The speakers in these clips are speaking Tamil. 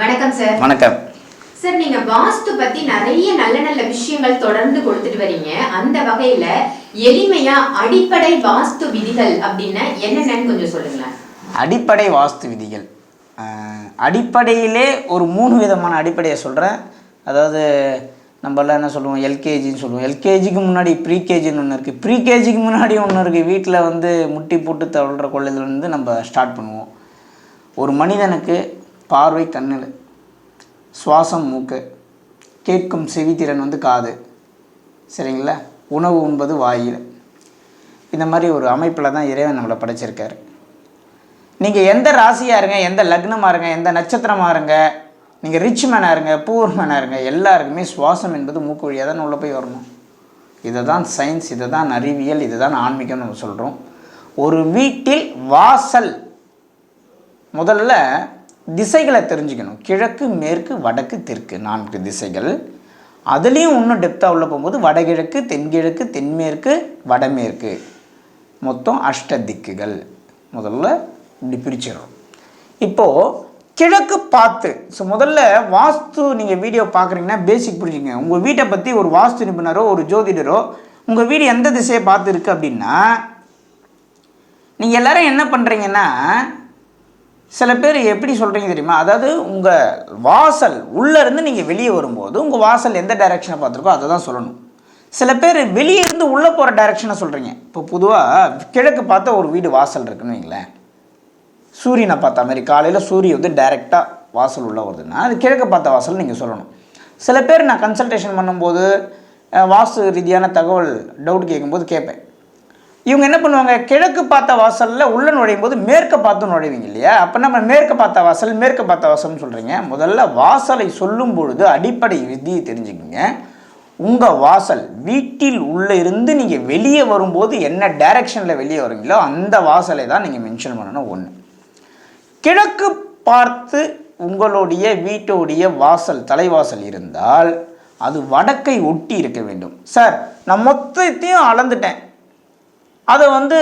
வணக்கம் சார் வணக்கம். சார் நீங்க வாஸ்து பத்தி நிறைய நல்ல நல்ல விஷயங்கள் தொடர்ந்து கொடுத்துட்டு வரீங்க. அந்த வகையில எளிமையா அடிப்படை வாஸ்து விதிகள் அப்படின்னா என்னென்னன்னு கொஞ்சம் சொல்லுங்களேன். அடிப்படை வாஸ்து விதிகள். அடிப்படையிலே ஒரு மூணு விதமான அடிப்படையை சொல்கிறேன் அதாவது நம்மளாம் என்ன சொல்லுவோம்? எல்கேஜின்னு சொல்லுவோம். எல்கேஜிக்கு முன்னாடி ப்ரீகேஜின்னு ஒன்று இருக்குது ப்ரீகேஜிக்கு முன்னாடி ஒன்று இருக்குது வீட்டில் வந்து முட்டி போட்டு தவழ்கிற கொள்ளையிலேருந்து நம்ம ஸ்டார்ட் பண்ணுவோம். ஒரு மனிதனுக்கு பார்வை கண்ணில் சுவாசம் மூக்கு. கேட்கும் செவித்திறன் வந்து காது. சரிங்களா? உணவு உண்பது வாயில். இந்த மாதிரி ஒரு அமைப்பில் தான் இறைவன் நம்மளை படைச்சிருக்காரு. நீங்கள் எந்த ராசியாக இருங்க எந்த லக்னமாக இருங்க எந்த நட்சத்திரமாக இருங்க நீங்கள் ரிச் மேனாக இருங்க பூர் மேனாக இருங்க எல்லாருக்குமே சுவாசம் என்பது மூக்கு வழியாக தான் உள்ளே போய் வரணும். இதை தான் சயின்ஸ் இதை தான் அறிவியல் இதை தான் ஆன்மீகம்னு நம்ம சொல்கிறோம் ஒரு வீட்டில் வாசல். முதல்ல திசைகளை தெரிஞ்சுக்கணும். கிழக்கு மேற்கு வடக்கு தெற்கு நான்கு திசைகள். அதுலேயும் இன்னும் டெப்த்தாக உள்ள போகும்போது வடகிழக்கு தென்கிழக்கு தென்மேற்கு வடமேற்கு. மொத்தம் அஷ்ட திக்குகள். முதல்ல இப்படி பிரிச்சிடறோம். இப்போது கிழக்கு பார்த்து ஸோ முதல்ல வாஸ்து நீங்கள் வீடியோ பார்க்குறீங்கன்னா பேசிக் புரிஞ்சுங்க உங்கள் வீட்டை பற்றி ஒரு வாஸ்து நிபுணரோ ஒரு ஜோதிடரோ உங்கள் வீடு எந்த திசையை பார்த்து இருக்குது அப்படின்னா நீங்கள் எல்லோரும் என்ன பண்ணுறீங்கன்னா சில பேர் எப்படி சொல்கிறீங்க தெரியுமா? அதாவது உங்கள் வாசல் உள்ளேருந்து நீங்கள் வெளியே வரும்போது உங்கள் வாசல் எந்த டைரெக்ஷனை பார்த்துருக்கோ அதை தான் சொல்லணும். சில பேர் வெளியே இருந்து உள்ளே போகிற டைரெக்ஷனை சொல்கிறீங்க இப்போ பொதுவாக கிழக்கு பார்த்த ஒரு வீடு வாசல் இருக்குன்னு வைங்களேன். சூரியனை பார்த்த மாதிரி காலையில் சூரியன் வந்து டைரெக்டாக வாசல் உள்ளே வருதுன்னா அது கிழக்கு பார்த்த வாசல் நீங்கள் சொல்லணும். சில பேர் நான் கன்சல்டேஷன் பண்ணும்போது வாஸ்து ரீதியான தகவல் டவுட் கேட்கும்போது கேட்பேன். இவங்க என்ன பண்ணுவாங்க? கிழக்கு பார்த்த வாசலில் உள்ள நுழையும் போது மேற்க பார்த்து நுழைவீங்க இல்லையா? அப்போ நம்ம மேற்க பார்த்த வாசல் மேற்க பார்த்த வாசல்னு சொல்கிறீங்க முதல்ல வாசலை சொல்லும் பொழுது அடிப்படை விதியை தெரிஞ்சுக்கிங்க. உங்கள் வாசல் வீட்டில் உள்ளே இருந்து நீங்கள் வெளியே வரும்போது என்ன டைரக்ஷனில் வெளியே வரீங்களோ அந்த வாசலை தான் நீங்கள் மென்ஷன் பண்ணணும். ஒன்று கிழக்கு பார்த்து உங்களுடைய வீட்டுடைய வாசல் தலைவாசல் இருந்தால் அது வடக்கை ஒட்டி இருக்க வேண்டும். சார் நான் மொத்தத்தையும் அளந்துட்டேன். அதை வந்து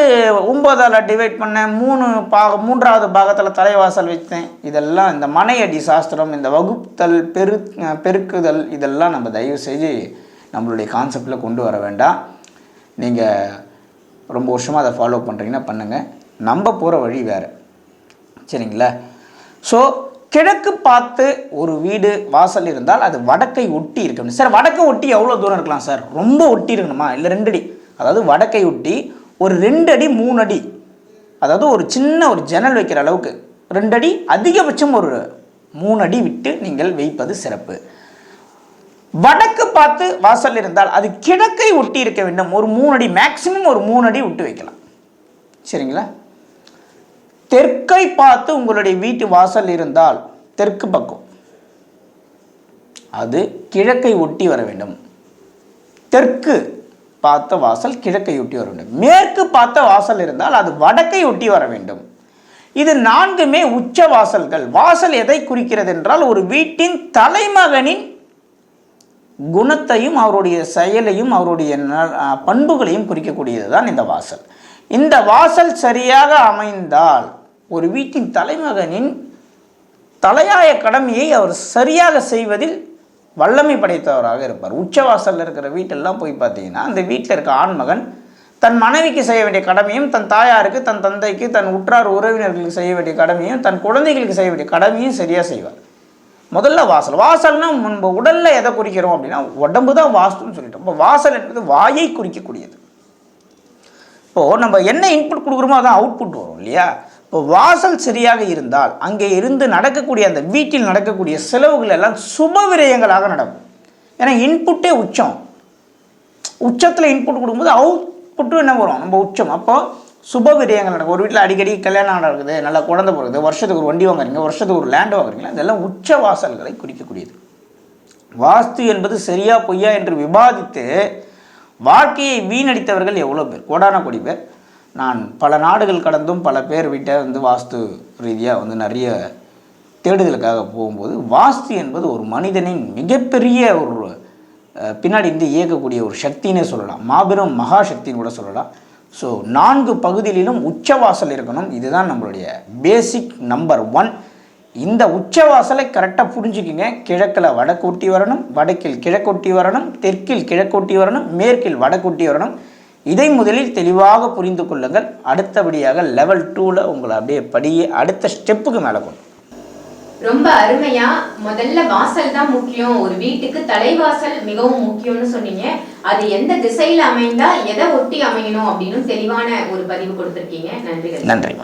ஒம்பதால் டிவைட் பண்ணேன். மூணு பாக மூன்றாவது பாகத்தில் தலைவாசல் வச்சேன். இதெல்லாம் இந்த மனையடி சாஸ்திரம் இந்த வகுத்தல் பெரு பெருக்குதல் இதெல்லாம் நம்ம தயவு செஞ்சு நம்மளுடைய கான்செப்டில் கொண்டு வர வேண்டாம். நீங்கள் ரொம்ப வருஷமாக அதை ஃபாலோ பண்ணுறீங்கன்னா பண்ணுங்கள் நம்ம போகிற வழி வேறு. சரிங்களா? ஸோ கிழக்கு பார்த்து ஒரு வீடு வாசல் இருந்தால் அது வடக்கை ஒட்டி இருக்கணும். சார் வடக்கை ஒட்டி எவ்வளோ தூரம் இருக்கலாம் சார்? ரொம்ப ஒட்டி இருக்கணுமா? இல்லை ரெண்டடி அதாவது வடக்கை ஒட்டி ஒரு ரெண்டு அடி மூணு அடி அதாவது ஒரு சின்ன ஒரு ஜன்னல் வைக்கிற அளவுக்கு. ரெண்டு அடி அதிகபட்சம் ஒரு மூணு அடி விட்டு நீங்கள் வைப்பது சிறப்பு. வடக்கு பார்த்து வாசல் இருந்தால் அது கிழக்கை ஒட்டி இருக்க வேண்டும். ஒரு மூணு அடி மேக்சிமம் ஒரு மூணு அடி விட்டு வைக்கலாம். சரிங்களா? தெற்கை பார்த்து உங்களுடைய வீட்டு வாசல் இருந்தால் தெற்கு பக்கம். அது கிழக்கை ஒட்டி வர வேண்டும். தெற்கு பார்த்த வாசல் கிழக்கை ஒட்டி வர வேண்டும். மேற்கு பார்த்த வாசல் இருந்தால் அது வடக்கை ஒட்டி வர வேண்டும். இது நான்குமே உச்ச வாசல்கள். வாசல் எதை குறிக்கிறது என்றால் ஒரு வீட்டின் தலைமகனின் குணத்தையும் அவருடைய செயலையும் அவருடைய ந- பண்புகளையும் குறிக்கக்கூடியது தான் இந்த வாசல். இந்த வாசல் சரியாக அமைந்தால் ஒரு வீட்டின் தலைமகனின் தலையாய கடமையை அவர் சரியாக செய்வதில் வல்லமை படைத்தவராக இருப்பார். உச்சவாசலில் இருக்கிற வீட்டெல்லாம் போய் பார்த்தீங்கன்னா அந்த வீட்டில் இருக்க ஆண்மகன் தன் மனைவிக்கு செய்ய வேண்டிய கடமையும் தன் தாயாருக்கு தன் தந்தைக்கு தன் உற்றார் உறவினர்களுக்கு செய்ய வேண்டிய கடமையும் தன் குழந்தைகளுக்கு செய்ய வேண்டிய கடமையும் சரியாக செய்வார். முதல்ல வாசல். வாசல்னா முன்பு உடலில் எதை குறிக்கிறோம் அப்படின்னா உடம்பு தான் வாஸ்துன்னு சொல்லிட்டோம். இப்போ வாசல் என்பது வாயை குறிக்கக்கூடியது. இப்போது நம்ம என்ன இன்புட் கொடுக்குறோமோ அதான் அவுட்புட் வரும் இல்லையா? இப்போ வாசல் சரியாக இருந்தால் அங்கே இருந்து நடக்கக்கூடிய அந்த வீட்டில் நடக்கக்கூடிய செலவுகள் எல்லாம் சுப விரயங்களாக நடக்கும். ஏன்னா இன்புட்டே உச்சம். உச்சத்தில் இன்புட் கொடுக்கும்போது அவுட்புட்டும் என்ன வரும்? நம்ம உச்சம். அப்போ சுப விரயங்கள் நடக்கும். ஒரு வீட்டில் அடிக்கடி கல்யாணம் நடக்குது நல்லா குழந்தை போகிறது வருஷத்துக்கு ஒரு வண்டி வாங்குறீங்க வருஷத்துக்கு ஒரு லேண்ட் வாங்குறீங்களா? இதெல்லாம் உச்ச வாசல்களை குறிக்கக்கூடியது. வாஸ்து என்பது சரியா பொய்யா என்று விவாதித்து வாழ்க்கையை வீணடித்தவர்கள் எவ்வளோ பேர்? கோடான கோடி பேர். நான் பல நாடுகள் கடந்தும் பல பேர் வீட்டை வந்து வாஸ்து ரீதியாக வந்து நிறைய தேடுதலுக்காக போகும்போது வாஸ்து என்பது ஒரு மனிதனின் மிகப்பெரிய ஒரு பின்னாடி இருந்து இயக்கக்கூடிய ஒரு சக்தினே சொல்லலாம். மாபெரும் மகா சக்தின்னு கூட சொல்லலாம். ஸோ நான்கு பகுதியிலும் உச்சவாசல் இருக்கணும். இதுதான் நம்மளுடைய பேசிக் நம்பர் ஒன் இந்த உச்சவாசலை கரெக்டாக புரிஞ்சுக்கிங்க. கிழக்கில் வடக்கொட்டி வரணும் வடக்கில் கிழக்கொட்டி வரணும் தெற்கில் கிழக்கொட்டி வரணும் மேற்கில் வடக்கொட்டி வரணும். இதை முதலில் தெளிவாக புரிந்து கொள்ளுங்கள். அடுத்தபடியாக லெவல் டூவில் உங்களை அப்படியே படியே அடுத்த ஸ்டெப்புக்கு மேலே கொண்டு. ரொம்ப அருமையா. முதல்ல வாசல் தான் முக்கியம். ஒரு வீட்டுக்கு தலைவாசல் மிகவும் முக்கியம்னு சொன்னீங்க. அது எந்த திசையில அமைந்தா எதை ஒட்டி அமையணும் அப்படின்னு தெளிவான ஒரு பதிவு கொடுத்திருக்கீங்க. நன்றிகள் நன்றி